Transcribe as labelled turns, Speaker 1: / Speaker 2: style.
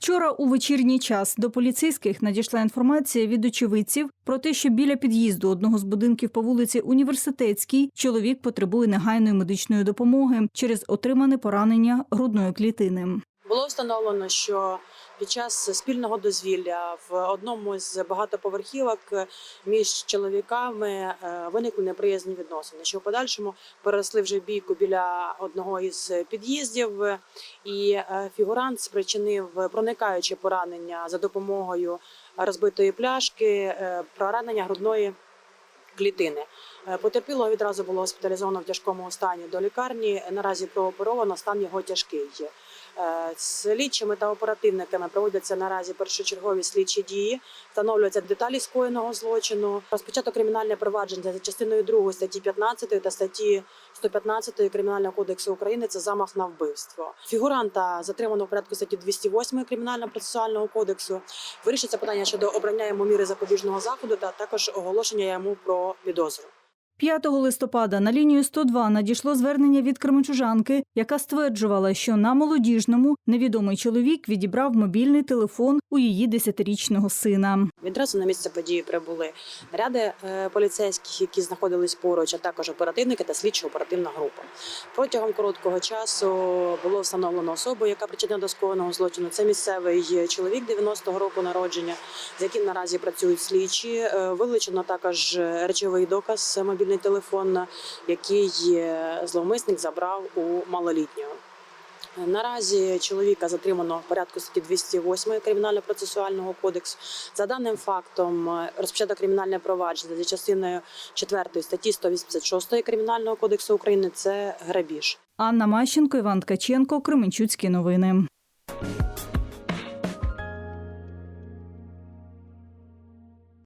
Speaker 1: Вчора у вечірній час до поліцейських надійшла інформація від очевидців про те, що біля під'їзду одного з будинків по вулиці Університетській чоловік потребує негайної медичної допомоги через отримане поранення грудної клітини.
Speaker 2: Було встановлено, що під час спільного дозвілля в одному з багатоповерхівок між чоловіками е, виникли неприязні відносини, що в подальшому переросли вже бійку біля одного із під'їздів, і е, фігурант спричинив проникаюче поранення за допомогою розбитої пляшки, е, поранення грудної клітини. Е, Потерпілого відразу було госпіталізовано в тяжкому стані до лікарні. Наразі прооперовано, стан його тяжкий. Е, Слідчими та оперативниками проводяться наразі першочергові слідчі дії, встановлюються деталі скоєного злочину. Розпочато кримінальне провадження за частиною 2 статті 15 та статті 115 Кримінального кодексу України. Це замах на вбивство. Фігуранта затримано в порядку статті 208 Кримінального процесуального кодексу. Вирішиться питання щодо обрання йому міри запобіжного заходу та також оголошення йому про підозру.
Speaker 1: 5 листопада на лінію 102 надійшло звернення від кременчужанки, яка стверджувала, що на молодіжному невідомий чоловік відібрав мобільний телефон у її 10-річного сина.
Speaker 2: Відразу на місце події прибули наряди е, поліцейських, які знаходились поруч, а також оперативники та слідчо-оперативна група. Протягом короткого часу було встановлено особу, яка причетна до скоєного злочину. Це місцевий чоловік 90-го року народження, з яким наразі працюють слідчі. Е, Вилучено також речовий доказ мобільний телефон, який е, зловмисник забрав у малолітнього. Наразі чоловіка затримано в порядку статті 208 Кримінально-процесуального кодексу. За даним фактом е, розпочато кримінальне провадження за частиною 4 статті 186 Кримінального кодексу України. Це грабіж.
Speaker 1: Анна Мащенко, Іван Ткаченко, Кременчуцькі новини.